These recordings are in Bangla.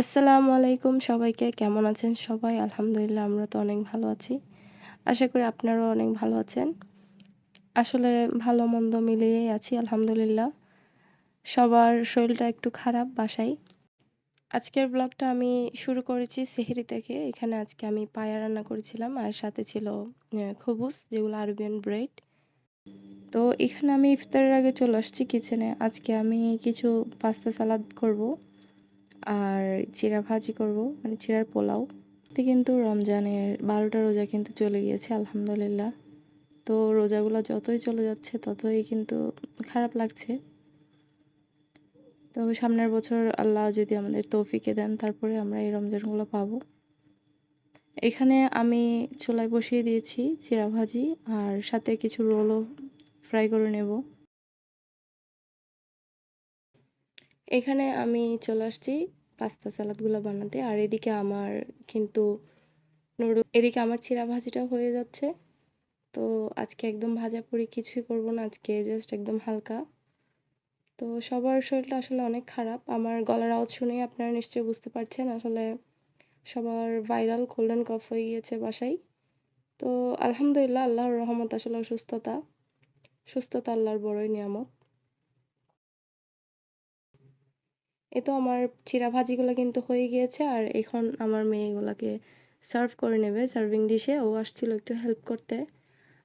আসসালামু আলাইকুম সবাইকে, কেমন আছেন সবাই? আলহামদুলিল্লাহ, আমরা তো অনেক ভালো আছি। আশা করি আপনারাও অনেক ভালো আছেন। আসলে ভালো মন্দ মিলিয়েই আছি, আলহামদুলিল্লাহ। সবার শরীরটা একটু খারাপ বাসায়। আজকের ব্লগটা আমি শুরু করেছি সেহরি থেকে। এখানে আজকে আমি পায়া রান্না করেছিলাম, আর সাথে ছিল খবুস, যেগুলো আরবিয়ান ব্রেড। তো এখানে আমি ইফতারের আগে চলে আসছি কিচেনে। আজকে আমি কিছু পাস্তা সালাদ করব। আর চিরা ভাজি করব মানে চিরার পোলাও। তো কিন্তু রমজানের বারোটা রোজা কিন্তু চলে গিয়েছে, আলহামদুলিল্লাহ। তো রোজাগুলো যতই চলে যাচ্ছে, ততই কিন্তু খারাপ লাগছে। তো সামনের বছর আল্লাহ যদি আমাদের তৌফিকে দেন, তারপরে আমরা এই রমজানগুলো পাবো। এখানে আমি চুলায় বসিয়ে দিয়েছি চিরা ভাজি, আর সাথে কিছু রোলও ফ্রাই করে নেব। এখানে আমি চলে আসছি পাস্তা সালাদগুলো বানাতে। আর এদিকে আমার কিন্তু নুডল এদিকে আমার চিরা ভাজিটা হয়ে যাচ্ছে। তো আজকে একদম ভাজা পুরি কিছুই করব না, আজকে জাস্ট একদম হালকা। তো সবার শরীরটা আসলে অনেক খারাপ। আমার গলার আওয়াজ শুনেই আপনারা নিশ্চয়ই বুঝতে পারছেন, আসলে সবার ভাইরাল গোল্ডেন কফ হয়ে গিয়েছে বাসায়। তো আলহামদুলিল্লাহ, আল্লাহর রহমত আসলে অসুস্থতা সুস্থতা আল্লাহর বড়ই নিয়ামত। এ তো আমার চিরা ভাজিগুলো কিন্তু হয়ে গিয়েছে, আর এখন আমার মেয়ে এগুলোকে সার্ভ করে নেবে সার্ভিং ডিশে ও আসছিল একটু হেল্প করতে।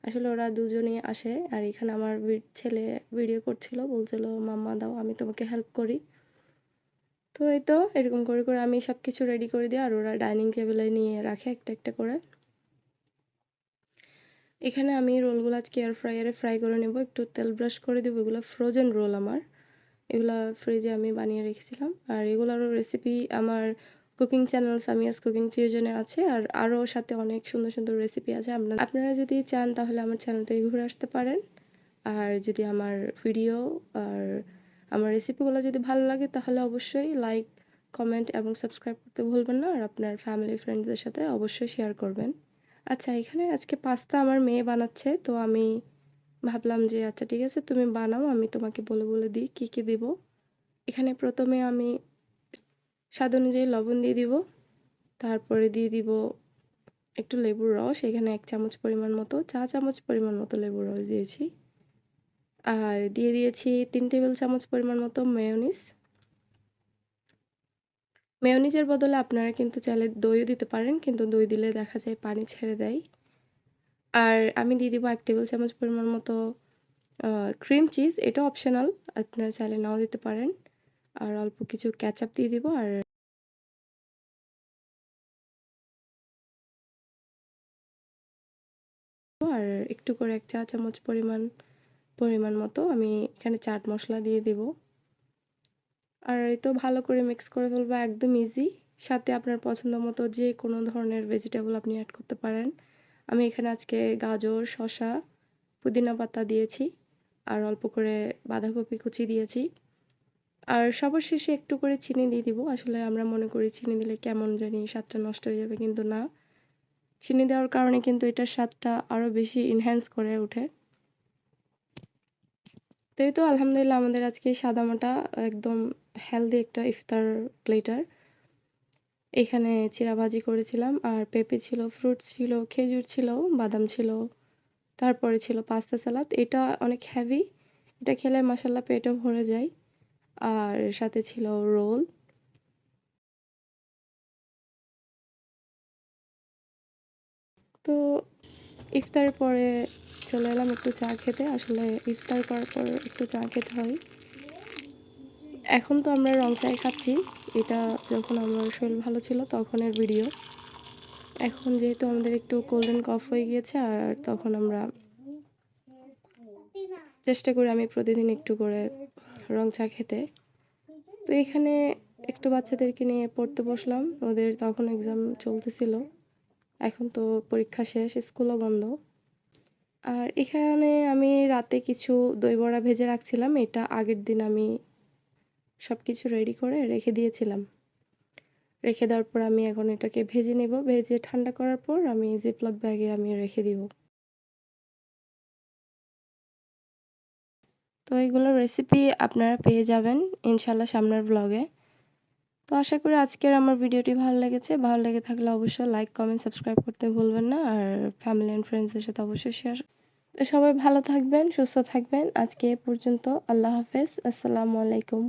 আসলে ওরা দুজনেই আসে, আর এখানে আমার ছেলে ভিডিও করছিল, বলছিল, মাম্মা, দাও, আমি তোমাকে হেল্প করি। তো এই তো, এরকম করে করে আমি সব কিছু রেডি করে দিই আর ওরা ডাইনিং টেবিলে নিয়ে রাখে একটা একটা করে। এখানে আমি রোলগুলো আজকে এয়ার ফ্রায়ারে ফ্রাই করে নেব, একটু তেল ব্রাশ করে দেবো, এগুলো ফ্রোজেন রোল আমার। এগুলো ফ্রিজে আমি বানিয়ে রেখেছিলাম। আর এগুলোরও রেসিপি আমার কুকিং চ্যানেল সামিয়াস কুকিং ফিউশনে আছে। আর আরও সাথে অনেক সুন্দর সুন্দর রেসিপি আছে। আপনার, আপনারা যদি চান তাহলে আমার চ্যানেল থেকে ঘুরে আসতে পারেন। আর যদি আমার ভিডিও আর আমার রেসিপিগুলো যদি ভালো লাগে তাহলে অবশ্যই লাইক কমেন্ট এবং সাবস্ক্রাইব করতে ভুলবেন না। আর আপনার ফ্যামিলি ফ্রেন্ডসদের সাথে অবশ্যই শেয়ার করবেন। আচ্ছা এখানে আজকে পাস্তা আমার মেয়ে বানাচ্ছে। তো আমি ভাবলাম যে আচ্ছা ঠিক আছে, তুমি বানাও, আমি তোমাকে বলে বলে দিই কী কী দিব। এখানে প্রথমে আমি স্বাদ অনুযায়ী লবণ দিয়ে দিব, তারপরে দিয়ে দিব একটু লেবুর রস, এখানে এক চামচ পরিমাণ মতো, চা চামচ পরিমাণ মতো লেবুর রস দিয়েছি। আর দিয়ে দিয়েছি তিন টেবিল চামচ পরিমাণ মতো মেয়নিস মেয়নিজের বদলে আপনারা কিন্তু চাইলে দইও দিতে পারেন, কিন্তু দই দিলে দেখা যায় পানি ছেড়ে দেয়। আর আমি দিয়ে দিব এক টেবিল চামচ পরিমাণ মতো ক্রিম চিজ এটা অপশনাল আপনারা চাইলে নাও দিতে পারেন। আর অল্প কিছু ক্যাচআপ দিয়ে দিব আর আর একটু করে এক চা চামচ পরিমাণ পরিমাণ মতো আমি এখানে চাট মশলা দিয়ে দেব। আর এই তো ভালো করে মিক্স করে ফেলব, একদম ইজি সাথে আপনার পছন্দ মতো যে কোনো ধরনের ভেজিটেবল আপনি অ্যাড করতে পারেন। আমি এখানে আজকে গাজর, শসা, পুদিনা পাতা দিয়েছি আর অল্প করে বাঁধাকপি কুচি দিয়েছি। আর সবার শেষে একটু করে চিনি দিয়ে দিব। আসলে আমরা মনে করি চিনি দিলে কেমন জানি স্বাদটা নষ্ট হয়ে যাবে, কিন্তু না। চিনি দেওয়ার কারণে কিন্তু এটার স্বাদটা আরও বেশি ইনহ্যান্স করে ওঠে। তো এই তো আলহামদুলিল্লাহ আমাদের আজকে সাদামাটা একদম হেলদি একটা ইফতার প্লেটার এখানে চিরা ভাজি করেছিলাম। আর পেঁপে ছিল ফ্রুটস ছিল, খেজুর ছিল, বাদাম ছিল, তারপরে ছিল পাস্তা সালাদ এটা অনেক হ্যাভি এটা খেলে মশাল্লা পেটও ভরে যায়। আর সাথে ছিল রোল তো ইফতার পরে চলে এলাম একটু চা খেতে। আসলে ইফতার করার পর একটু চা খেতে হয়। এখন তো আমরা রং চাই খাচ্ছি। এটা যখন আমার শরীর ভালো ছিল তখনের ভিডিও এখন যেহেতু আমাদের একটু কোল্ড গোল্ডেন কফ হয়ে গিয়েছে, আর তখন আমরা চেষ্টা করি আমি প্রতিদিন একটু করে রং চা খেতে। তো এখানে একটু বাচ্চাদেরকে নিয়ে পড়তে বসলাম। ওদের তখন এক্সাম চলতেছিল। এখন তো পরীক্ষা শেষ, স্কুলও বন্ধ। আর এখানে আমি রাতে কিছু দই বড়া ভেজে রাখছিলাম। এটা আগের দিন আমি সব কিছু রেডি করে রেখে দিয়েছিলাম রেখে দেওয়ার পর আমি এখন এটাকে ভেজে নেব ভেজে ঠান্ডা করার পর আমি জিপলক ব্যাগে আমি রেখে দিব তো এইগুলোর রেসিপি আপনারা পেয়ে যাবেন ইনশাল্লাহ সামনের ব্লগে তো আশা করি আজকের আমার ভিডিওটি ভালো লেগেছে। ভালো লেগে থাকলে অবশ্যই লাইক, কমেন্ট, সাবস্ক্রাইব করতে ভুলবেন না। আর ফ্যামিলি অ্যান্ড ফ্রেন্ডসদের সাথে অবশ্যই শেয়ার সবাই ভালো থাকবেন, সুস্থ থাকবেন। আজকে এ পর্যন্ত। আল্লাহ হাফেজ। আসসালামু আলাইকুম।